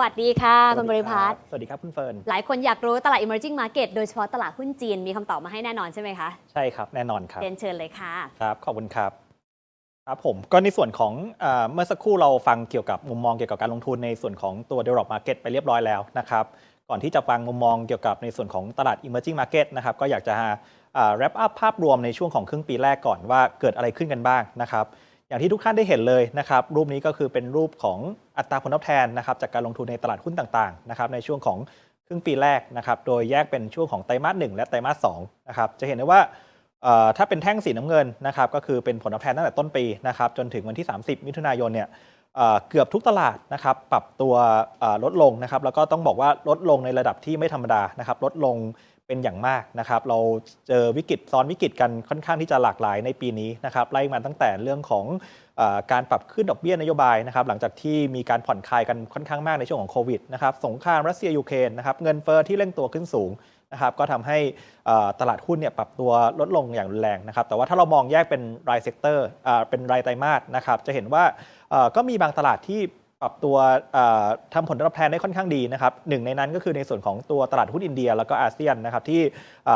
วัสดีค่ะคุณบริพัตรสวัสดีครับคุณเฟิร์น หลายคนอยากรู้ตลาด emerging market โดยเฉพาะตลาดหุ้นจีนมีคำตอบมาให้แน่นอนใช่ไหมคะ ใช่ครับ แน่นอนครับเรียนเชิญเลยค่ะ ครับ ขอบคุณครับ ครับผม ก็ในส่วนของเออเมื่อสักครู่เราฟังเกี่ยวกับมุมมองเกี่ยวกับการลงทุนในส่วนของตัว develop market ไปเรียบร้อยแล้วนะครับ ก่อนที่จะฟังมุมมองเกี่ยวกับในส่วนของตลาด emerging market นะครับ ก็อยากจะเอ่อ wrap up ภาพรวมในช่วงของครึ่งปีแรกก่อนว่าเกิดอะไรขึ้นกันบ้างนะครับ อย่างที่ทุกท่านได้เห็นเลยนะครับ รูปนี้ก็คือเป็นรูปของอัตราผลตอบแทนนะครับจากการลงทุนในตลาดหุ้นต่างๆนะครับในช่วงของครึ่งปีแรกนะครับ โดยแยกเป็นช่วงของไตรมาสหนึ่งและไตรมาสสองนะครับ จะเห็นได้ว่าถ้าเป็นแท่งสีน้ำเงินนะครับ ก็คือเป็นผลตอบแทนตั้งแต่ต้นปีนะครับ จนถึงวันที่ 30 มิถุนายนเนี่ยเกือบทุกตลาดนะครับปรับตัวลดลงนะครับ แล้วก็ต้องบอกว่าลดลงในระดับที่ไม่ธรรมดานะครับ ลดลง เป็นอย่างมากนะครับ เราเจอวิกฤตซ้อนวิกฤตกันค่อนข้างที่จะหลากหลายในปีนี้นะครับไล่มาตั้งแต่เรื่องของอการปรับขึ้นดอกเบี้ยนโยบายนะครับหลังจากที่มีการผ่อนคลายกันค่อนข้างมากในช่วงของโควิดนะครับสงครามรัสเซียยูเครนนะครับเงินเฟ้อที่เร่งตัวขึ้นสูงนะครับก็ทำให้ตลาดหุ้นเนี่ยปรับตัวลดลงอย่างรุนแรงนะครับแต่ว่าถ้าเรามองแยกเป็นรายเซกเตอร์เป็นรายไตรมาสนะครับจะเห็นว่าก็มีบางตลาดที่ ปรับตัวเอ่อทำผลตอบแทนได้ค่อนข้างดีนะครับหนึ่งในนั้นก็คือในส่วนของตัวตลาดหุ้นอินเดีย แล้วก็อาเซียนนะครับที่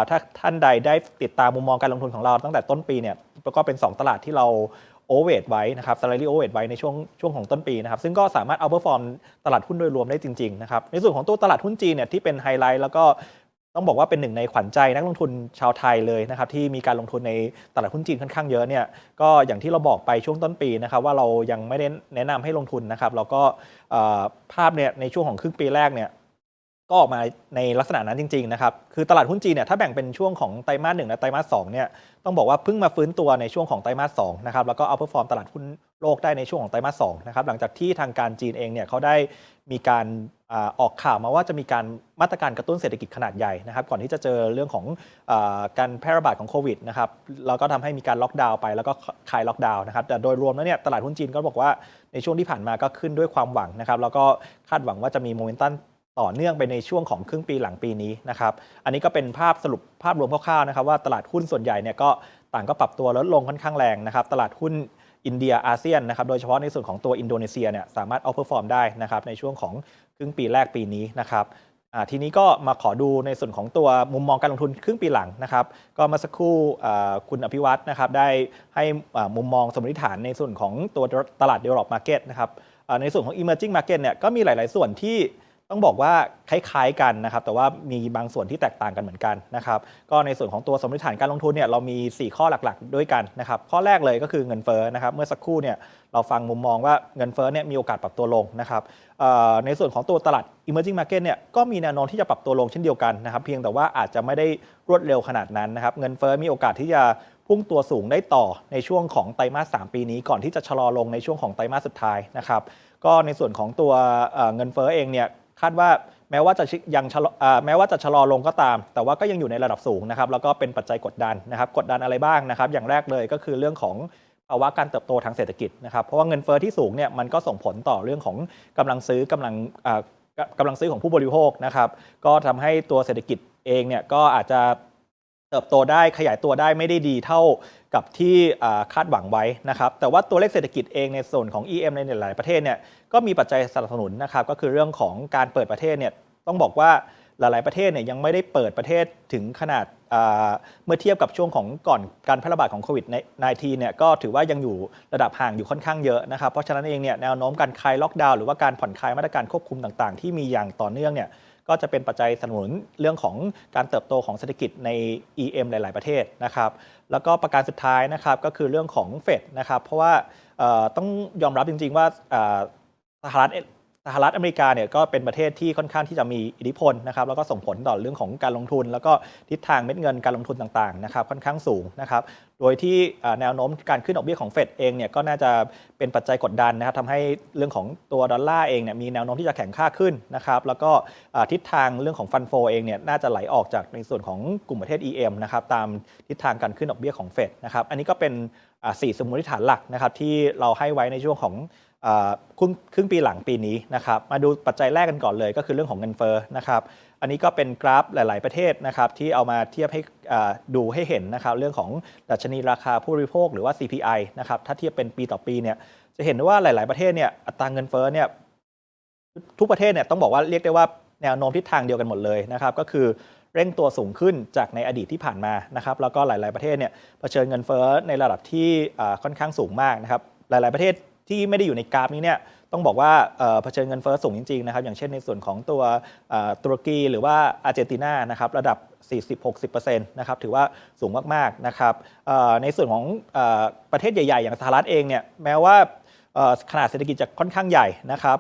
ถ้าท่านใดได้ติดตามมุมมองการลงทุนของเราตั้งแต่ต้นปีเนี่ยก็เป็น 2 ตลาดที่เราโอเวอร์ไว้นะครับ salary o v e r ไว้ในช่วงช่วงของต้นปีนะครับ ซึ่งก็สามารถ outperform ตลาดหุ้นโดยรวมได้จริง ๆ นะครับ ในส่วนของตัวตลาดหุ้นจีนเนี่ยที่เป็นไฮไลท์แล้วก็ ต้องบอกว่าเป็นหนึ่งในขวัญใจนักลงทุนชาวไทยเลยนะครับที่มีการลงทุนในตลาดหุ้นจีนค่อนข้างเยอะเนี่ยก็อย่างที่เราบอกไปช่วงต้นปีนะครับว่าเรายังไม่ได้แนะนำให้ลงทุนนะครับแล้วก็ภาพเนี่ยในช่วงของครึ่งปีแรกเนี่ยก็ออกมาในลักษณะนั้นจริงๆนะครับ คือตลาดหุ้นจีนเนี่ยถ้าแบ่งเป็นช่วงของไตรมาสหนึ่งและไตรมาสสองเนี่ยต้องบอกว่าเพิ่งมาฟื้นตัวในช่วงของไตรมาสสองนะครับแล้วก็เอาเปอร์ฟอร์มตลาดหุ้นโลกได้ในช่วงของไตรมาสสองนะครับหลังจากที่ทางการจีนเองเนี่ยเขาได้มีการ ออกข่าวมาว่าจะมีการมาตรการกระตุ้นเศรษฐกิจขนาดใหญ่นะครับ ก่อนที่จะเจอเรื่องของอการแพร่ระบาดของโควิดนะครับแล้วก็ทำให้มีการล็อกดาวน์ไปแล้วก็คลายล็อกดาวน์นะครับแต่โดยรวมแล้วเนี่ยตลาดหุ้นจีนก็บอกว่าในช่วงที่ผ่านมาก็ขึ้นด้วยความหวังนะครับแล้วก็คาดหวังว่าจะมีโมเมนตัมต่อเนื่องไปในช่วงของครึ่งปีหลังปีนี้นะครับ อันนี้ก็เป็นภาพสรุปภาพรวมคร่าวๆนะครับว่าตลาดหุ้นส่วนใหญ่เนี่ยก็ต่างก็ปรับตัวลดลงค่อนข้างแรงนะครับ ตลาดหุ้น อินเดียอาเซียนนะครับโดยเฉพาะในส่วนของตัวอินโดนีเซียเนี่ยสามารถเอาเพอร์ฟอร์มได้นะครับในช่วงของครึ่งปีแรกปีนี้นะครับทีนี้ก็มาขอดูในส่วนของตัวมุมมองการลงทุนครึ่งปีหลังนะครับ ก็มาสักครู่คุณอภิวัตรนะครับได้ให้มุมมองสมมติฐานในส่วนของตัวตลาด develop market นะครับในส่วนของ emerging market เนี่ยก็มีหลาย ๆ ส่วนที่ ต้องบอกว่าคล้ายๆกันนะครับ แต่ว่ามีบางส่วนที่แตกต่างกันเหมือนกันนะครับ ก็ในส่วนของตัวสมมติฐานการลงทุนเนี่ยเรามี 4 ข้อหลักๆ ด้วยกันนะครับ ข้อแรกเลยก็คือเงินเฟ้อนะครับ เมื่อสักครู่เนี่ยเราฟังมุมมองว่าเงินเฟ้อเนี่ยมีโอกาสปรับตัวลงนะครับในส่วนของตัวตลาด emerging market เนี่ยก็มีแนวโน้มที่จะปรับตัวลงเช่นเดียวกันนะครับ เพียงแต่ว่าอาจจะไม่ได้รวดเร็วขนาดนั้นนะครับ เงินเฟ้อมีโอกาสที่จะพุ่งตัวสูงได้ต่อในช่วงของไตรมาส 3 ปีนี้ก่อนที่จะชะลอลงในช่วงของไตรมาสสุดท้ายนะครับ ก็ในส่วนของตัวเงินเฟ้อเองเนี่ย คาดว่าแม้ว่าจะยังชะลอแม้ว่าจะชะลอลงก็ตาม แต่ว่าก็ยังอยู่ในระดับสูงนะครับแล้วก็เป็นปัจจัยกดดันนะครับกดดันอะไรบ้างนะครับ อย่างแรกเลยก็คือเรื่องของภาวะการเติบโตทางเศรษฐกิจนะครับเพราะว่าเงินเฟ้อที่สูงเนี่ยมันก็ส่งผลต่อเรื่องของกำลังซื้อกำลังอ่ากกำลังซื้อของผู้บริโภคนะครับก็ทำให้ตัวเศรษฐกิจเองเนี่ยก็อาจจะ เติบโตได้ขยายตัวได้ไม่ได้ดีเท่ากับที่คาดหวังไว้นะครับแต่ว่าตัวเลขเศรษฐกิจเองในส่วนของ EM ในหลายประเทศเนี่ยก็มีปัจจัยสนับสนุนนะครับก็คือเรื่องของการเปิดประเทศเนี่ยต้องบอกว่าหลาย ๆ ประเทศเนี่ยยังไม่ได้เปิดประเทศถึงขนาดเมื่อเทียบกับช่วงของก่อนการแพร่ระบาดของโควิด 19 เนี่ยก็ถือว่ายังอยู่ระดับห่างอยู่ค่อนข้างเยอะนะครับเพราะฉะนั้นเองเนี่ยแนวโน้มการคลายล็อกดาวน์หรือว่าการผ่อนคลายมาตรการควบคุมต่าง ๆ ที่มีอย่างต่อเนื่องเนี่ย ก็จะเป็นปัจจัยสนับสนุนเรื่องของการเติบโตของเศรษฐกิจใน EM หลาย ๆ ประเทศนะครับแล้วก็ประการสุดท้ายนะครับก็คือเรื่องของเฟดนะครับเพราะว่าต้องยอมรับจริง ๆ ว่าสหรัฐ หรัฐอเมริกาเนี่ยก็เป็นประเทศที่ค่อนข้างที่จะมีอิทธิพลนะครับแล้วก็ส่งผลต่อเรื่องของการลงทุน แล้วก็ทิศทางเม็ดเงินการลงทุนต่างๆนะครับค่อนข้างสูงนะครับโดยที่แนวโน้มการขึ้นดอกเบี้ยของเฟดเองเนี่ยก็น่าจะเป็นปัจจัยกดดันนะครับทำให้เรื่องของตัวดอลลาร์เองเนี่ยมีแนวโน้มที่จะแข็งค่าขึ้นนะครับแล้วก็ทิศทางเรื่องของฟันโฟเองเนี่ยน่าจะไหลออกจากในส่วนของกลุ่มประเทศ EM นะครับตามทิศทางการขึ้นดอกเบี้ยของเฟดนะครับอันนี้ก็เป็นสี่สมมติฐานหลักนะครับที่เราให้ไว้ในช่วงของ ครึ่งครึ่งปีหลังปีนี้นะครับมาดูปัจจัยแรกกันก่อนเลยก็คือเรื่องของเงินเฟ้อนะครับอันนี้ก็เป็นกราฟหลาย ๆ ประเทศนะครับที่เอามาเทียบให้ดูให้เห็นนะครับเรื่องของดัชนีราคาผู้บริโภคหรือว่า CPI นะครับถ้าเทียบเป็นปีต่อปีเนี่ยจะเห็นได้ว่าหลาย ๆ ประเทศเนี่ยอัตราเงินเฟ้อเนี่ยทุกประเทศเนี่ยต้องบอกว่าเรียกได้ว่าแนวโน้มทิศทางเดียวกันหมดเลยนะครับก็คือเร่งตัวสูงขึ้นจากในอดีตที่ผ่านมานะครับแล้วก็หลาย ๆ ประเทศเนี่ยเผชิญเงินเฟ้อในระดับที่ค่อนข้างสูงมากนะครับหลาย ๆ ประเทศ ที่ไม่ได้อยู่ในกราฟนี้เนี่ยต้องบอกว่าเผชิญเงินเฟ้อสูงจริงๆนะครับอย่างเช่นในส่วนของตัวตุรกีหรือว่าอาร์เจนตินานะครับระดับ 40-60%นะครับถือว่าสูงมากๆนะครับในส่วนของอประเทศใหญ่ ๆ อย่างสหรัฐเองเนี่ยแม้ว่า ขนาดเศรษฐกิจจะค่อนข้างใหญ่นะครับ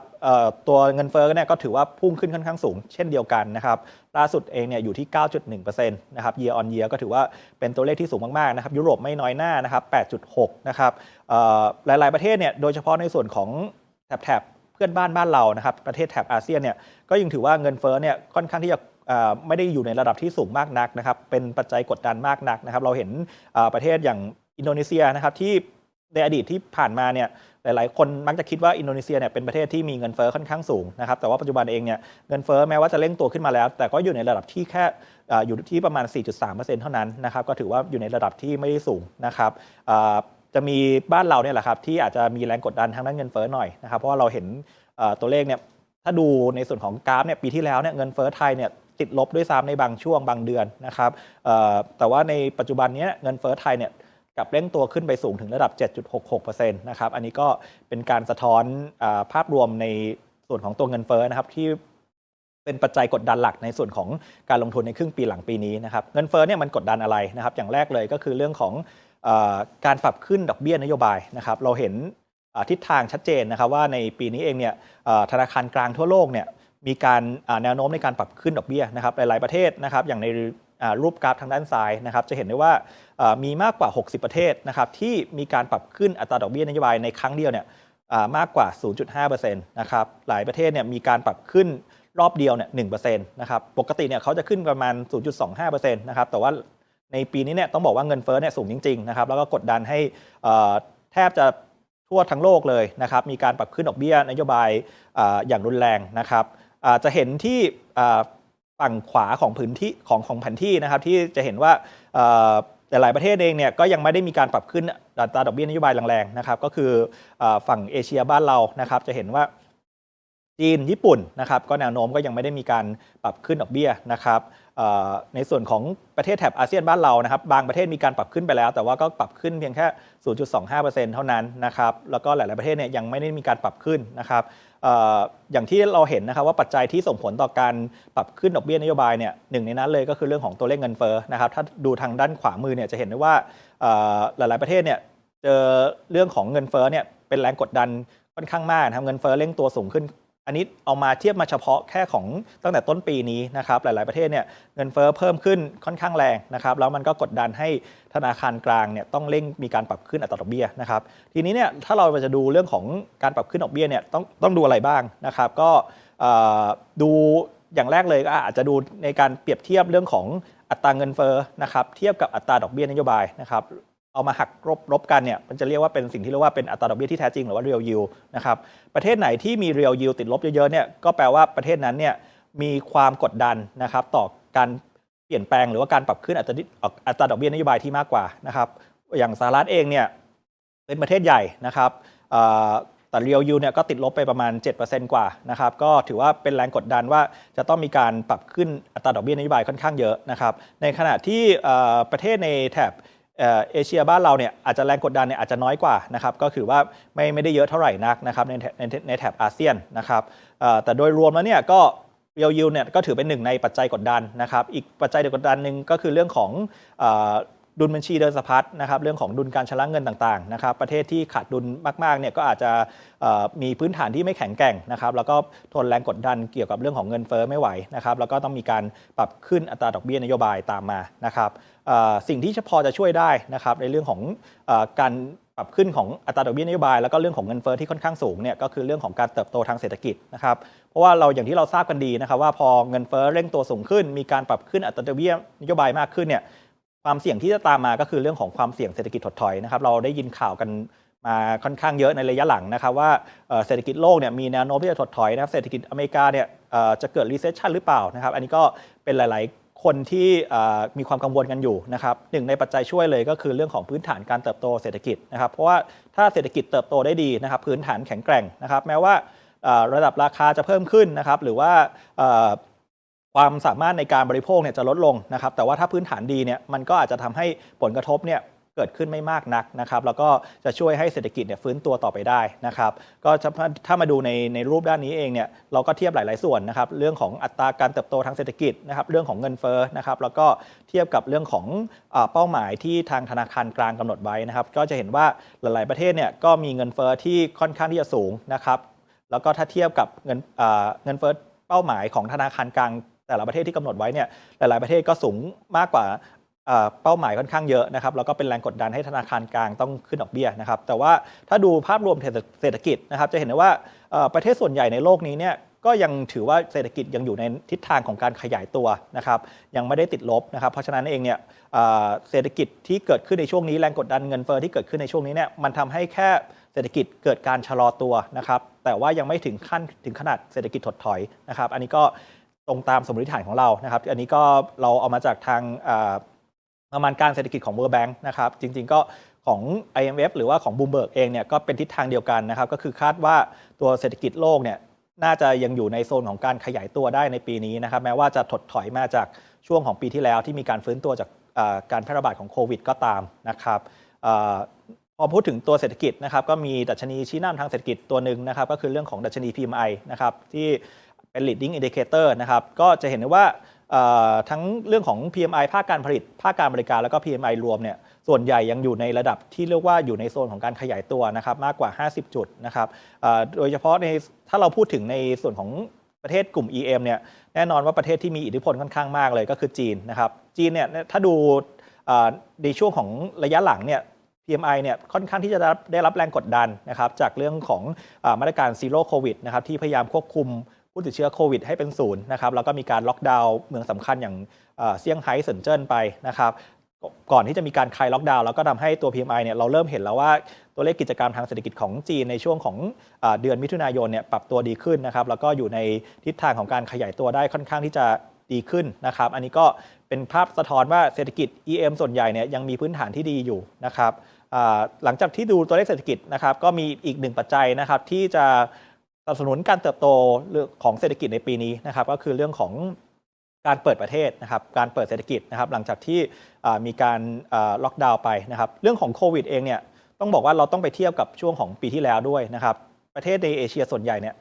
ตัวเงินเฟ้อเนี่ยก็ถือว่าพุ่งขึ้นค่อนข้างสูง เช่นเดียวกันนะครับล่าสุดเองเนี่ยอยู่ที่ 9.1%นะครับ year on year ก็ถือว่าเป็นตัวเลขที่สูงมากๆนะครับยุโรปไม่น้อยหน้านะครับ 8.6 นะครับหลายๆประเทศเนี่ยโดยเฉพาะในส่วนของแถบเพื่อนบ้านบ้านเรานะครับประเทศแถบอาเซียนเนี่ยก็ยังถือว่าเงินเฟ้อเนี่ยค่อนข้างที่จะไม่ได้อยู่ในระดับที่สูงมากนักนะครับเป็นปัจจัยกดดันมากนักนะครับเราเห็นประเทศอย่างอินโดนีเซียนะครับที่ ในอดีตที่ผ่านมาเนี่ยหลาย ๆ คนมักจะคิดว่าอินโดนีเซียเนี่ยเป็นประเทศที่มีเงินเฟ้อค่อนข้างสูงนะครับแต่ว่าปัจจุบันเองเนี่ยเงินเฟ้อแม้ว่าจะเร่งตัวขึ้นมาแล้ว แต่ก็อยู่ในระดับที่แค่อ่ออยู่ที่ประมาณ 4.3%เท่านั้นนะครับก็ถือว่าอยู่ในระดับที่ไม่ได้สูงนะครับอ่อจะมีบ้านเราเนี่ยแหละครับที่อาจจะมีแรงกดดันทางด้านเงินเฟ้อหน่อยนะครับเพราะว่าเราเห็นอ่อตัวเลขเนี่ยถ้าดูในส่วนของกราฟเนี่ยปีที่แล้วเนี่ยเงินเฟ้อไทยเนี่ยติดลบด้วยซ้ำในบางช่วงบางเดือนนะครับอ่อแต่ว่าในปัจจุบันนี้เงินเฟ้อไทยเนี่ย กับเร่งตัวขึ้นไปสูงถึงระดับ 7.66%นะครับ อันนี้ก็เป็นการสะท้อนอภาพรวมในส่วนของตัวเงินเฟ้อนะครับที่เป็นปัจจัยกดดันหลักในส่วนของการลงทุนในครึ่งปีหลังปีนี้นะครับ เงินเฟ้อเนี่ยมันกดดันอะไรนะครับ อย่างแรกเลยก็คือเรื่องของอการปรับขึ้นดอกเบี้ยนโยบายนะครับ เราเห็นทิศทางชัดเจนนะครับว่าในปีนี้เองเนี่ยธนาคารกลางทั่วโลกเนี่ยมีการแนวโน้มในการปรับขึ้นดอกเบี้ยนะครับหลายๆประเทศนะครับอย่างในรูปกราฟทางด้านซ้ายนะครับจะเห็นได้ว่า มีมากกว่า 60 ประเทศนะครับที่มีการปรับขึ้นอัตราดอกเบี้ยนโยบายในครั้งเดียวเนี่ยมากกว่า 0.5%นะครับหลายประเทศเนี่ยมีการปรับขึ้นรอบเดียวเนี่ย1%นะครับปกติเนี่ยเขาจะขึ้นประมาณ 0.25%นะครับแต่ว่าในปีนี้เนี่ยต้องบอกว่าเงินเฟ้อเนี่ยสูงจริงๆนะครับแล้วก็กดดันให้แทบจะทั่วทั้งโลกเลยนะครับมีการปรับขึ้นดอกเบี้ยนโยบายออย่างรุนแรงนะครับจะเห็นที่ฝั่งขวาของพื้นที่ของของแผนที่นะครับที่จะเห็นว่า หลาย ๆ ประเทศเองเนี่ยก็ยังไม่ได้มีการปรับขึ้นอัตราดอกเบี้ยนโยบายแรง ๆ นะครับ ก็คือฝั่งเอเชียบ้านเรานะครับจะเห็นว่าจีนญี่ปุ่นนะครับก็แนวโน้มก็ยังไม่ได้มีการปรับขึ้นดอกเบี้ยนะครับ ในส่วนของประเทศแถบอาเซียนบ้านเรานะครับ บางประเทศมีการปรับขึ้นไปแล้ว แต่ว่าก็ปรับขึ้นเพียงแค่ 0.25%เท่านั้นนะครับ แล้วก็หลาย ๆ ประเทศเนี่ยยังไม่ได้มีการปรับขึ้นนะครับออย่างที่เราเห็นนะครับว่าปัจจัยที่ส่งผลต่อการปรับขึ้นดอกเบี้ยนโยบายเนี่ยหนึ่งในนั้นเลยก็คือเรื่องของตัวเลขเงินเฟ้อนะครับ ถ้าดูทางด้านขวามือเนี่ยจะเห็นได้ว่าหลาย ๆ ประเทศเนี่ยเจอเรื่องของเงินเฟ้อเนี่ยเป็นแรงกดดันค่อนข้างมากนะครับเงินเฟ้อเร่งตัวสูงขึ้น อันนี้เอามาเทียบมาเฉพาะแค่ของตั้งแต่ต้นปีนี้นะครับหลาย ๆ ประเทศเนี่ยเงินเฟ้อเพิ่มขึ้นค่อนข้างแรงนะครับแล้วมันก็กดดันให้ธนาคารกลางเนี่ยต้องเร่งมีการปรับขึ้นอัตราดอกเบี้ยนะครับทีนี้เนี่ยถ้าเราจะดูเรื่องของการปรับขึ้นดอกเบี้ยเนี่ยต้องต้องดูอะไรบ้างนะครับก็ดูอย่างแรกเลยก็อาจจะดูในการเปรียบเทียบเรื่องของอัตราเงินเฟ้อนะครับเทียบกับอัตราดอกเบี้ยนโยบายนะครับ เอามาหักลบลบกันเนี่ยมันจะเรียกว่าเป็นสิ่งที่เรียกว่าเป็นอัตราดอกเบี้ยที่แท้จริงหรือว่า real yield นะครับประเทศไหนที่มี real yield ติดลบเยอะๆเนี่ยก็แปลว่าประเทศนั้นเนี่ยมีความกดดันนะครับต่อการเปลี่ยนแปลงหรือว่าการปรับขึ้นอัตราดอัตราดอกเบี้ยนโยบายที่มากกว่านะครับอย่างสหรัฐเองเนี่ยเป็นประเทศใหญ่นะครับแต่ real yield เนี่ยก็ติดลบไปประมาณ 7%กว่านะครับก็ถือว่าเป็นแรงกดดันว่าจะต้องมีการปรับขึ้นอัตราดอกเบี้ยนโยบายค่อนข้างเยอะนะครับในขณะที่ประเทศในแถบ เอเชียบ้านเราเนี่ยอาจจะแรงกดดันเนี่ยอาจจะน้อยกว่านะครับก็คือว่าไม่ไม่ได้เยอะเท่าไหร่นักนะครับในในในแถบอาเซียนนะครับแต่โดยรวมแล้วเนี่ยก็เรียวยูเนี่ยก็ถือเป็นหนึ่งในปัจจัยกดดันนะครับอีกปัจจัยกดดันหนึ่งก็คือเรื่องของ ดุลบัญชีเดินสะพัดนะครับเรื่องของดุลการชำระเงินต่างๆนะครับประเทศที่ขาดดุลมากๆเนี่ยก็อาจจะมีพื้นฐานที่ไม่แข็งแกร่งนะครับแล้วก็ทนแรงกดดันเกี่ยวกับเรื่องของเงินเฟ้อไม่ไหวนะครับแล้วก็ต้องมีการปรับขึ้นอัตราดอกเบี้ยนโยบายตามมานะครับสิ่งที่พอจะช่วยได้นะครับในเรื่องของอการปรับขึ้นของอัตราดอกเบี้ยนโยบายแล้วก็เรื่องของเงินเฟ้อที่ค่อนข้างสูงเนี่ยก็คือเรื่องของการเติบโตทางเศรษฐกิจนะครับเพราะว่าเราอย่างที่เราทราบกันดีนะครับว่าพอเงินเฟ้อเร่งตัวสูงขึ้น มีการปรับขึ้นอัตราดอกเบี้ยนโยบายมากขึ้นเนี่ย ความเสี่ยงที่จะตามมาก็คือเรื่องของความเสี่ยงเศรษฐกิจถดถอยนะครับ เราได้ยินข่าวกันมาค่อนข้างเยอะในระยะหลังนะครับว่าเศรษฐกิจโลกเนี่ยมีแนวโน้มที่จะถดถอยนะครับเศรษฐกิจอเมริกาเนี่ยจะเกิด recession หรือเปล่านะครับ อันนี้ก็เป็นหลาย ๆ คนที่มีความกังวลกันอยู่นะครับหนึ่งในปัจจัยช่วยเลยก็คือเรื่องของพื้นฐานการเติบโตเศรษฐกิจนะครับ เพราะว่าถ้าเศรษฐกิจเติบโตได้ดีนะครับ พื้นฐานแข็งแกร่งนะครับ แม้ว่าระดับราคาจะเพิ่มขึ้นนะครับ หรือว่า ความสามารถในการบริโภคเนี่ยจะลดลงนะครับ แต่ว่าถ้าพื้นฐานดีเนี่ยมันก็อาจจะทำให้ผลกระทบเนี่ยเกิดขึ้นไม่มากนักนะครับ แล้วก็จะช่วยให้เศรษฐกิจเนี่ยฟื้นตัวต่อไปได้นะครับ ก็ถ้ามาดูในในรูปด้านนี้เองเนี่ยเราก็เทียบหลาย ๆ ส่วนนะครับ เรื่องของอัตราการเติบโตทางเศรษฐกิจนะครับ เรื่องของเงินเฟ้อนะครับ แล้วก็เทียบกับเรื่องของอเป้าหมายที่ทางธนาคารกลางกำหนดไว้นะครับ ก็จะเห็นว่าหลาย ๆ ประเทศเนี่ยก็มีเงินเฟ้อที่ค่อนข้างที่จะสูงนะครับ แล้วก็ถ้าเทียบกับเงินเงินเฟ้อเป้าหมายของธนาคารกลาง แต่ละประเทศที่กำหนดไว้เนี่ยหลาย ๆ ประเทศก็สูงมากกว่าเป้าหมายค่อนข้างเยอะนะครับแล้วก็เป็นแรงกดดันให้ธนาคารกลางต้องขึ้นดอกเบี้ยนะครับแต่ว่าถ้าดูภาพรวมเศรษฐกิจนะครับจะเห็นได้ว่าประเทศส่วนใหญ่ในโลกนี้เนี่ยก็ยังถือว่าเศรษฐกิจยังอยู่ในทิศทางของการขยายตัวนะครับยังไม่ได้ติดลบนะครับเพราะฉะนั้นเองเนี่ยเอ่อเศรษฐกิจที่เกิดขึ้นในช่วงนี้แรงกดดันเงินเฟ้อที่เกิดขึ้นในช่วงนี้เนี่ยมันทำให้แค่เศรษฐกิจเกิดการชะลอตัวนะครับแต่ว่ายังไม่ถึงขั้นถึงขนาดเศรษฐกิจถดถอยนะครับอันนี้ก็ ตรงตามสมมติฐานของเรานะครับ อันนี้ก็เราเอามาจากทางประมาณการเศรษฐกิจของ World Bank นะครับ จริง ๆ ก็ของ IMF หรือว่าของ Bloomberg เองเนี่ยก็เป็นทิศทางเดียวกันนะครับ ก็คือคาดว่าตัวเศรษฐกิจโลกเนี่ยน่าจะยังอยู่ในโซนของการขยายตัวได้ในปีนี้นะครับ แม้ว่าจะถดถอยมาจากช่วงของปีที่แล้วที่มีการฟื้นตัวจากการแพร่ระบาดของโควิด ก็ตามนะครับอพอพูดถึงตัวเศรษฐกิจนะครับก็มีดัชนีชี้นำทางเศรษฐกิจตัวหนึ่งนะครับ ก็คือเรื่องของดัชนี PMI นะครับที่ เป็น leading indicator นะครับ ก็จะเห็นได้ว่าทั้งเรื่องของ PMI ภาคการผลิต ภาคการบริการ แล้วก็ PMI รวมเนี่ย ส่วนใหญ่ยังอยู่ในระดับที่เรียกว่าอยู่ในโซนของการขยายตัวนะครับ มากกว่า 50 จุดนะครับ โดยเฉพาะในถ้าเราพูดถึงในส่วนของประเทศกลุ่ม EM เนี่ย แน่นอนว่าประเทศที่มีอิทธิพลค่อนข้างมากเลยก็คือจีนนะครับ จีนเนี่ย ถ้าดูในช่วงของระยะหลังเนี่ย PMI เนี่ยค่อนข้างที่จะได้รับแรงกดดันนะครับจากเรื่องของอมาตรการซีโร่โควิดนะครับที่พยายามควบคุม ผู้ติดเชื้อโควิดให้เป็นศูนย์นะครับแล้วก็มีการล็อกดาวน์เมืองสำคัญอย่างเซี่ยงไฮ้เซินเจิ้นไปนะครับก่อนที่จะมีการคลายล็อกดาวน์แล้วก็ทำให้ตัว PMI เนี่ยเราเริ่มเห็นแล้วว่าตัวเลขกิจกรรมทางเศรษฐกิจของจีนในช่วงของอเดือนมิถุนายนเนี่ยปรับตัวดีขึ้นนะครับแล้วก็อยู่ในทิศทางของการขยายตัวได้ค่อนข้างที่จะดีขึ้นนะครับอันนี้ก็เป็นภาพสะท้อนว่าเศรษฐกิจ EM ส่วนใหญ่เนี่ยยังมีพื้นฐานที่ดีอยู่นะครับหลังจากที่ดูตัวเลขเศรษฐกิจนะครับก็มีอีกหนึ่งปัจจัยนะครับที่จะ นับสนุนการเติบโตของเศรษฐกิจในปีนี้นะครับ ก็คือเรื่องของการเปิดประเทศนะครับ การเปิดเศรษฐกิจนะครับ หลังจากที่มีการล็อกดาวน์ไปนะครับ เรื่องของโควิดเองเนี่ยต้องบอกว่าเราต้องไปเทียบกับช่วงของปีที่แล้วด้วยนะครับ ประเทศในเอเชียส่วนใหญ่เนี่ย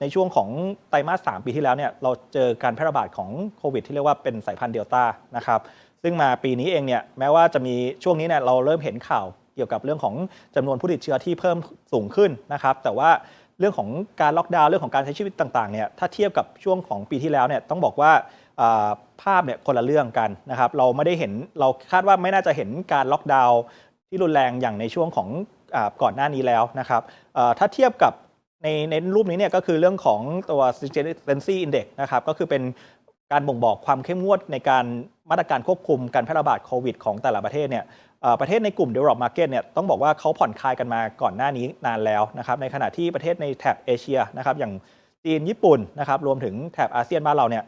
ในช่วงของไตรมาส 3 ปีที่แล้วเนี่ยเราเจอการแพร่ระบาดของโควิด ที่เรียกว่าเป็นสายพันธุ์เดลต้านะครับ ซึ่งมาปีนี้เองเนี่ยแม้ว่าจะมีช่วงนี้เนี่ยเราเริ่มเห็นข่าวเกี่ยวกับเรื่องของจำนวนผู้ติดเชื้อที่เพิ่มสูงขึ้นนะครับ แต่ว่า เรื่องของการล็อกดาวน์เรื่องของการใช้ชีวิตต่างๆเนี่ยถ้าเทียบกับช่วงของปีที่แล้วเนี่ยต้องบอกว่าภาพเนี่ยคนละเรื่องกันนะครับเราไม่ได้เห็นเราคาดว่าไม่น่าจะเห็นการล็อกดาวน์ที่รุนแรงอย่างในช่วงของอก่อนหน้านี้แล้วนะครับถ้าเทียบกับในในรูปนี้เนี่ยก็คือเรื่องของตัว stringency index นะครับก็คือเป็น การบ่งบอกความเข้มงวดในการมาตรการควบคุมการแพร่ระบาดโควิดของแต่ละประเทศเนี่ยประเทศในกลุ่ม develop market เนี่ยต้องบอกว่าเขาผ่อนคลายกันมาก่อนหน้านี้นานแล้วนะครับในขณะที่ประเทศในแถบเอเชียนะครับอย่างจีนญี่ปุ่นนะครับรวมถึงแถบอาเซียนบ้านเราเนี่ย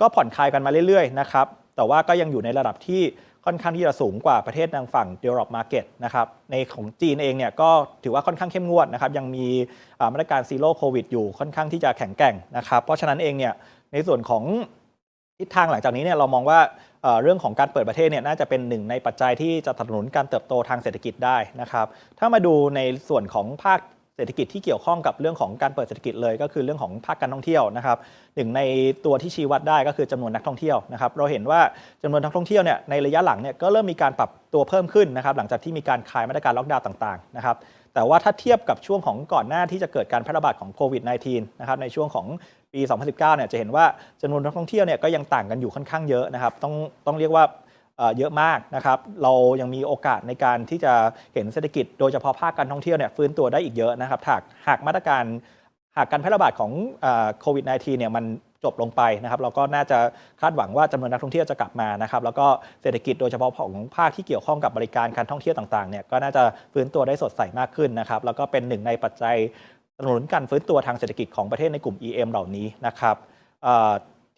ก็ผ่อนคลายกันมาเรื่อยๆนะครับแต่ว่าก็ยังอยู่ในระดับที่ค่อนข้างที่จะสูงกว่าประเทศทางฝั่ง develop market นะครับในของจีนเองเนี่ยก็ถือว่าค่อนข้างเข้มงวดนะครับยังมีมาตรการ zero covid อยู่ค่อนข้างที่จะแข็งแกร่งนะครับเพราะฉะนั้นเองเนี่ยในส่วนของ ทิศทางหลังจากนี้เนี่ยเรามองว่าเรื่องของการเปิดประเทศเนี่ยน่าจะเป็นหนึ่งในปัจจัยที่จะสนับสนุนการเติบโตทางเศรษฐกิจได้นะครับ ถ้ามาดูในส่วนของภาคเศรษฐกิจที่เกี่ยวข้องกับเรื่องของการเปิดเศรษฐกิจเลย ก็คือเรื่องของภาคการท่องเที่ยวนะครับหนึ่งในตัวที่ชี้วัดได้ก็คือจำนวนนักท่องเที่ยวนะครับเราเห็นว่าจำนวนนักท่องเที่ยวเนี่ยในระยะหลังเนี่ยก็เริ่มมีการปรับตัวเพิ่มขึ้นนะครับหลังจากที่มีการคลายมาตรการล็อกดาวน์ต่างๆนะครับแต่ว่าถ้าเทียบกับช่วงของก่อนหน้าที่จะเกิดการแพร่ระบาดของโควิด -19 นะครับในช่วงของ ปี 2019 เนี่ยจะเห็นว่าจำนวนนักท่องเที่ยวเนี่ยก็ยังต่างกันอยู่ค่อนข้างเยอะนะครับต้องต้องเรียกว่าเยอะมากนะครับ เรายังมีโอกาสในการที่จะเห็นเศรษฐกิจโดยเฉพาะภาคการท่องเที่ยวเนี่ยฟื้นตัวได้อีกเยอะนะครับหากหากมาตรการหากการแพร่ระบาดของโควิด -19 เนี่ยมันจบลงไปนะครับ เราก็น่าจะคาดหวังว่าจำนวนนักท่องเที่ยวจะกลับมานะครับ แล้วก็เศรษฐกิจโดยเฉพาะของภาคที่เกี่ยวข้องกับบริการการท่องเที่ยวต่างๆเนี่ยก็น่าจะฟื้นตัวได้สดใสมากขึ้นนะครับ แล้วก็เป็นหนึ่งในปัจจัย นับสนุนการฟื้นตัวทางเศรษฐกิจของประเทศในกลุ่ม EM เหล่านี้นะครับ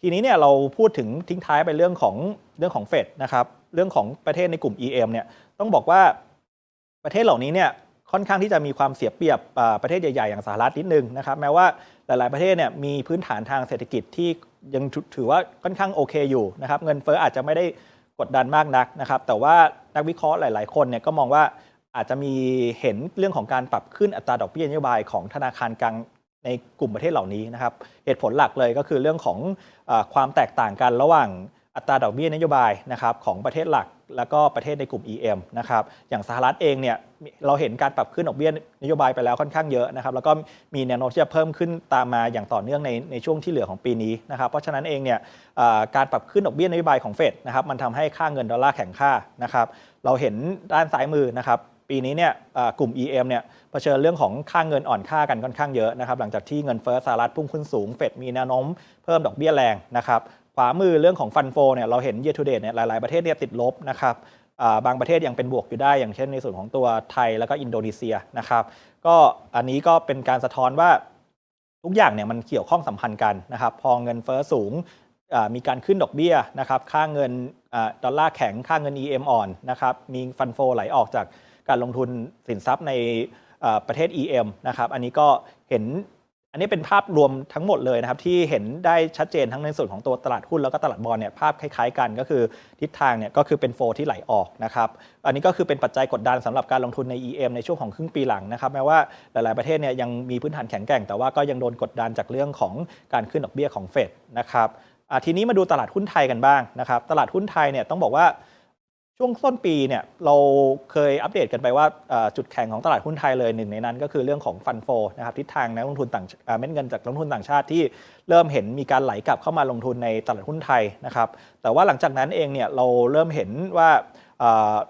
ทีนี้เนี่ยเราพูดถึงทิ้งท้ายไปเรื่องของเรื่องของเฟดนะครับเรื่องของประเทศในกลุ่ม EM เนี่ยต้องบอกว่าประเทศเหล่านี้เนี่ยค่อนข้างที่จะมีความเสียเปรียบประเทศใหญ่ๆ อย่างสหรัฐนิดนึงนะครับแม้ว่าหลายๆประเทศเนี่ยมีพื้นฐานทางเศรษฐกิจที่ยังถืถือว่าค่อนข้างโอเคอยู่นะครับเงินเฟ้ออาจจะไม่ได้กดดันมากนักนะครับแต่ว่านักวิเคราะห์หลาย ๆ คนเนี่ยก็มองว่า อาจจะมีเห็นเรื่องของการปรับขึ้นอัตราดอกเบี้ยนโยบายของธนาคารกลางในกลุ่มประเทศเหล่านี้นะครับเหตุผลหลักเลยก็คือเรื่องของอความแตกต่างกันระหว่างอัตราดอกเบี้ยนโยบายนะครับของประเทศหลัก แล้วก็ประเทศในกลุ่ม EM นะครับอย่างสหรัฐเองเนี่ยเราเห็นการปรับขึ้นดอกเบี้ยนโยบายไปแล้วค่อนข้างเยอะนะครับแล้วก็มีแนวโน้มที่จะเพิ่มขึ้นตามมาอย่างต่อเนื่องในในช่วงที่เหลือของปีนี้นะครับเพราะฉะนั้นเองเนี่ยการปรับขึ้นดอกเบี้ยนโยบายของเฟดนะครับมันทำให้ค่าเงินดอลลาร์แข็งค่านะครับเราเห็นด้านซ้ายมือนะครับ ปีนี้เนี่ยกลุ่ม EM เนี่ยเผชิญเรื่องของค่าเงินอ่อนค่ากันค่อนข้างเยอะนะครับหลังจากที่เงินเฟ้อสหรัฐพุ่งขึ้นสูงเฟดมีแนวโน้มเพิ่มดอกเบี้ยแรงนะครับขวามือเรื่องของฟันโฟเนี่ยเราเห็น year to date เนี่ยหลายๆประเทศเนี่ยติดลบนะครับบางประเทศยังเป็นบวกอยู่ได้ อย่างเช่นในส่วนของตัวไทยแล้วก็อินโดนีเซียนะครับก็อันนี้ก็เป็นการสะท้อนว่าทุกอย่างเนี่ยมันเกี่ยวข้องสัมพันธ์กันนะครับพอเงินเฟ้อสูงมีการขึ้นดอกเบี้ยนะครับค่าเงินอดอลลาร์แข็งค่าเงิน EM อ่อนนะครับมีฟันโฟไหลออกจาก การลงทุนสินทรัพย์ในประเทศ EM นะครับ อันนี้ก็เห็น อันนี้เป็นภาพรวมทั้งหมดเลยนะครับ ที่เห็นได้ชัดเจนทั้งในส่วนของตัวตลาดหุ้นแล้วก็ตลาดบอลเนี่ยภาพคล้ายๆกันก็คือทิศทางเนี่ยก็คือเป็นโฟที่ไหลออกนะครับ อันนี้ก็คือเป็นปัจจัยกดดันสำหรับการลงทุนใน EM ในช่วงของครึ่งปีหลังนะครับ แม้ว่าหลายๆประเทศเนี่ยยังมีพื้นฐานแข็งแกร่ง แต่ว่าก็ยังโดนกดดันจากเรื่องของการขึ้นดอกเบี้ยของเฟดนะครับทีนี้มาดูตลาดหุ้นไทยกันบ้างนะครับ ตลาดหุ้นไทยเนี่ยต้องบอกว่า ช่วงต้นปีเนี่ยเราเคยอัปเดตกันไปว่าจุดแข็งของตลาดหุ้นไทยเลยหนึ่งในนั้น ก็คือเรื่องของฟันโฟนะครับทิศทางนักลงทุนต่างเม็ดเงินจากนักลงทุนต่างชาติที่เริ่มเห็นมีการไหลกลับเข้ามาลงทุนในตลาดหุ้นไทยนะครับแต่ว่าหลังจากนั้นเองเนี่ยเราเริ่มเห็นว่า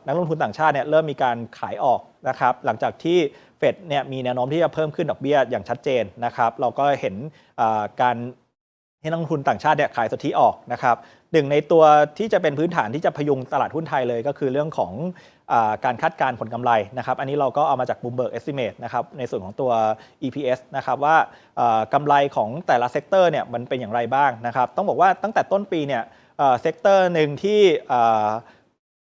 นักลงทุนต่างชาติเนี่ยเริ่มมีการขายออกนะครับหลังจากที่เฟดเนี่ยมีแนวโน้มที่จะเพิ่มขึ้นดอกเบี้ยอย่างชัดเจนนะครับเราก็เห็นการให้นักลงทุนต่างชาติเนี่ยขายสุทธิออกนะครับ หนึ่งในตัวที่จะเป็นพื้นฐานที่จะพยุงตลาดหุ้นไทยเลยก็คือเรื่องของอาการคาดการณ์ผลกำไรนะครับอันนี้เราก็เอามาจาก Bloomberg Estimate นะครับในส่วนของตัว EPS นะครับว่าอ่ากำไรของแต่ละเซกเตอร์เนี่ยมันเป็นอย่างไรบ้างนะครับต้องบอกว่าตั้งแต่ต้นปีเนี่ยเซกเตอร์หนึ่งที่อ่า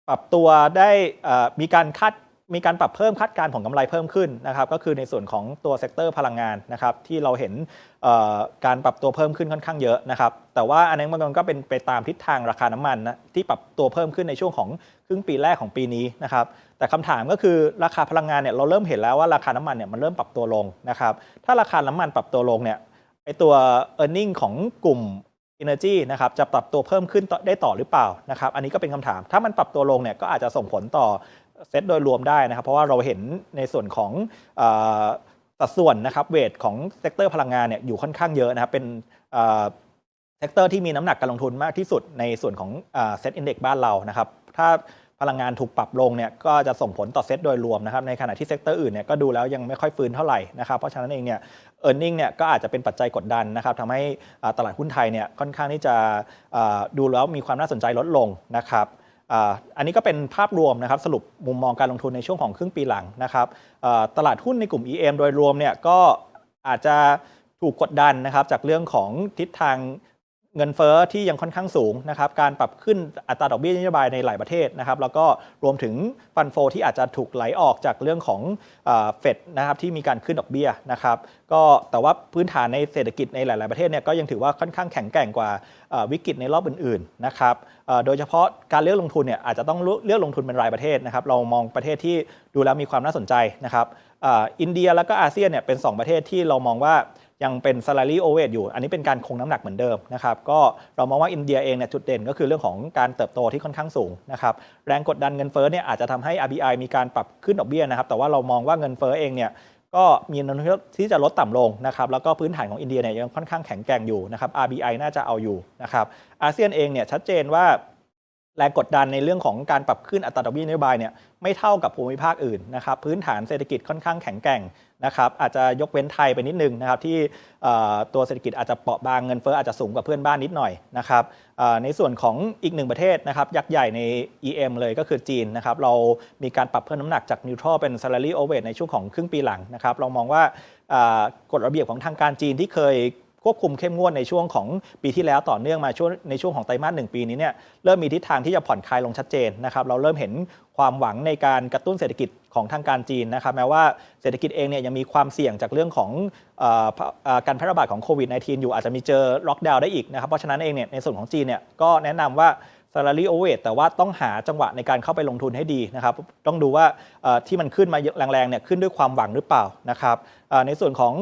ปรับตัวได้อ่อมีการคาด มีการปรับเพิ่มคาดการณ์ผลกำไรเพิ่มขึ้นนะครับก็คือในส่วนของตัวเซกเตอร์พลังงานนะครับที่เราเห็นการปรับตัวเพิ่มขึ้นค่อนข้างเยอะนะครับแต่ว่าอันนั้นมันก็เป็นไปตามทิศทางราคาน้ำมันนะที่ปรับตัวเพิ่มขึ้นในช่วงของครึ่งปีแรกของปีนี้นะครับแต่คำถามก็คือราคาพลังงานเนี่ยเราเริ่มเห็นแล้วว่าราคาน้ำมันเนี่ยมันเริ่มปรับตัวลงนะครับถ้าราคาน้ำมันปรับตัวลงเนี่ยไอตัว e a r n i n g ของกลุ่ม Energy นะครับจะปรับตัวเพิ่มขึ้นได้ต่อหรือเปล่านะครับอันนี้ก็เป็นคำถาม ถ้ามันปรับตัวลงเนี่ยก็อาจจะส่งผลต่อ เซตโดยรวมได้นะครับ เพราะว่าเราเห็นในส่วนของอสัดส่วนนะครับเวทของเซกเตอร์พลังงานเนี่ยอยู่ค่อนข้างเยอะนะครับเป็นเซกเตอร์ที่มีน้ำหนักการลงทุนมากที่สุดในส่วนของเซตอินเด็กซ์บ้านเรานะครับ ถ้าพลังงานถูกปรับลงเนี่ยก็จะส่งผลต่อเซตโดยรวมนะครับในขณะที่เซกเตอร์อื่นเนี่ยก็ดูแล้วยังไม่ค่อยฟื้นเท่าไหร่นะครับเพราะฉะนั้นเองเนี่ย e a r n i n g เนี่ยก็อาจจะเป็นปัจจัยกดดันนะครับทำให้ตลาดหุ้นไทยเนี่ยค่อนข้างที่จะดูแล้วมีความน่าสนใจลดลงนะครับ อันนี้ก็เป็นภาพรวมนะครับสรุปมุมมองการลงทุนในช่วงของครึ่งปีหลังนะครับตลาดหุ้นในกลุ่ม EM โดยรวมเนี่ยก็อาจจะถูกกดดันนะครับจากเรื่องของทิศทาง เงินเฟ้อที่ยังค่อนข้างสูงนะครับการปรับขึ้นอัตราดอกเบี้ยนโยบายในหลายประเทศนะครับแล้วก็รวมถึงฟันโฟที่อาจจะถูกไหลออกจากเรื่องของเฟดนะครับที่มีการขึ้นดอกเบี้ยนะครับก็แต่ว่าพื้นฐานในเศรษฐกิจในหลาย ๆประเทศเนี่ยก็ยังถือว่าค่อนข้างแข็งแกร่งกว่าวิกฤตในรอบอื่น ๆ นะครับโดยเฉพาะการเลือกลงทุนเนี่ยอาจจะต้องเลือกลงทุนเป็นรายประเทศนะครับเรามองประเทศที่ดูแล้วมีความน่าสนใจนะครับอินเดียแล้วก็อาเซียนเนี่ยเป็น 2 ประเทศที่เรามองว่า ยังเป็น salary overweight อยู่ อันนี้เป็นการคงน้ำหนักเหมือนเดิมนะครับ ก็เรามองว่าอินเดียเองเนี่ยจุดเด่นก็คือเรื่องของการเติบโตที่ค่อนข้างสูงนะครับ แรงกดดันเงินเฟ้อเนี่ยอาจจะทำให้ RBI มีการปรับขึ้นดอกเบี้ยนะครับ แต่ว่าเรามองว่าเงินเฟ้อเองเนี่ยก็มีแนวโน้มที่จะลดต่ำลงนะครับ แล้วก็พื้นฐานของอินเดียเนี่ยยังค่อนข้างแข็งแกร่งอยู่นะครับ RBI น่าจะเอาอยู่นะครับ อาเซียนเองเนี่ยชัดเจนว่าแรงกดดันในเรื่องของการปรับขึ้นอัตราดอกเบี้ยนโยบายเนี่ยไม่เท่ากับภูมิภาคอื่นนะครับพื้นฐานเศรษฐกิจค่อนข้างแข็งแกร่ง นะครับอาจจะยกเว้นไทยไปนิดนึงนะครับที่ตัวเศรษฐกิจอาจจะเปราะบางเงินเฟ้ออาจจะสูงกว่าเพื่อนบ้านนิดหน่อยนะครับในส่วนของอีกหนึ่งประเทศนะครับยักษ์ใหญ่ใน EM เลยก็คือจีนนะครับเรามีการปรับเพิ่มน้ำหนักจากนิวทรัลเป็น salary overweight ในช่วงของครึ่งปีหลังนะครับเรามองว่ากฎระเบียบของทางการจีนที่เคย ควบคุมเข้มงวดในช่วงของปีที่แล้วต่อเนื่องมาช่วงในช่วงของไตรมาสหนึ่งปีนี้เนี่ยเริ่มมีทิศทางที่จะผ่อนคลายลงชัดเจนนะครับเราเริ่มเห็นความหวังในการกระตุ้นเศรษฐกิจของทางการจีนนะครับแม้ว่าเศรษฐกิจเองเนี่ยยังมีความเสี่ยงจากเรื่องของออการแพร่ระบาดของโควิด -19 อยู่อาจจะมีเจอล็อกดาวน์ได้อีกนะครับเพราะฉะนั้นเองเนี่ยในส่วนของจีนเนี่ยก็แนะนำว่า salary Oveat แต่ว่าต้องหาจังหวะในการเข้าไปลงทุนให้ดีนะครับ ต้องดูว่าที่มันขึ้นมาแรงๆเนี่ยขึ้นด้วยความหวังหรือเปล่านะครับในส่วนของ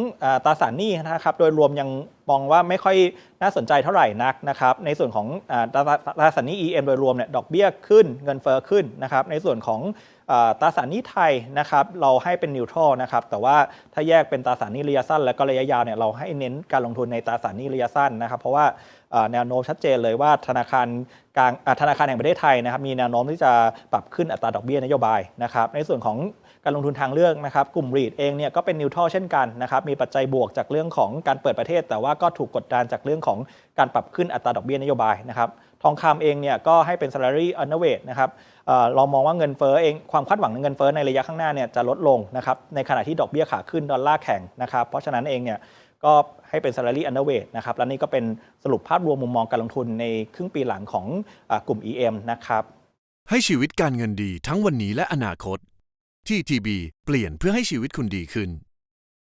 ตราสารหนี้นะครับ โดยรวมยังมองว่าไม่ค่อยน่าสนใจเท่าไหร่นักนะครับ ในส่วนของตราสารหนี้ EM โดยรวมเนี่ยดอกเบี้ยขึ้นเงินเฟ้อขึ้นนะครับ ในส่วนของตราสารหนี้ไทยนะครับ เราให้เป็นนิวทรัลนะครับ แต่ว่าถ้าแยกเป็นตราสารหนี้ระยะสั้น และก็ระยะยาวเนี่ยเราให้เน้นการลงทุนในตราสารหนี้ระยะสั้นนะครับ เพราะว่า แนวโน้มชัดเจนเลยว่าธนาคารกลางธนาคารแห่งประเทศไทยนะครับมีแนวโน้มที่จะปรับขึ้นอัตราดอกเบี้ยนโยบายนะครับในส่วนของการลงทุนทางเลือกนะครับกลุ่มรีดเองเนี่ยก็เป็นนิวทรัลเช่นกันนะครับมีปัจจัยบวกจากเรื่องของการเปิดประเทศ แต่ว่าก็ถูกกดดันจากเรื่องของการปรับขึ้นอัตราดอกเบี้ยนโยบายนะครับทองคำเองเนี่ยก็ให้เป็น salary underweight นะครับเอ่อเรามองว่าเงินเฟ้อเองความคาดหวังในเงินเฟ้อในระยะข้างหน้าเนี่ยจะลดลงนะครับในขณะที่ดอกเบี้ยขาขึ้นดอลลาร์แข็งนะครับเพราะฉะนั้นเองเนี่ย ก็ให้เป็น salary underweight นะครับ และนี่ก็เป็นสรุปภาพรวมมุมมองการลงทุนในครึ่งปีหลังของอกลุ่ม EM นะครับ ให้ชีวิตการเงินดีทั้งวันนี้และอนาคต ที่ TB เปลี่ยนเพื่อให้ชีวิตคุณดีขึ้น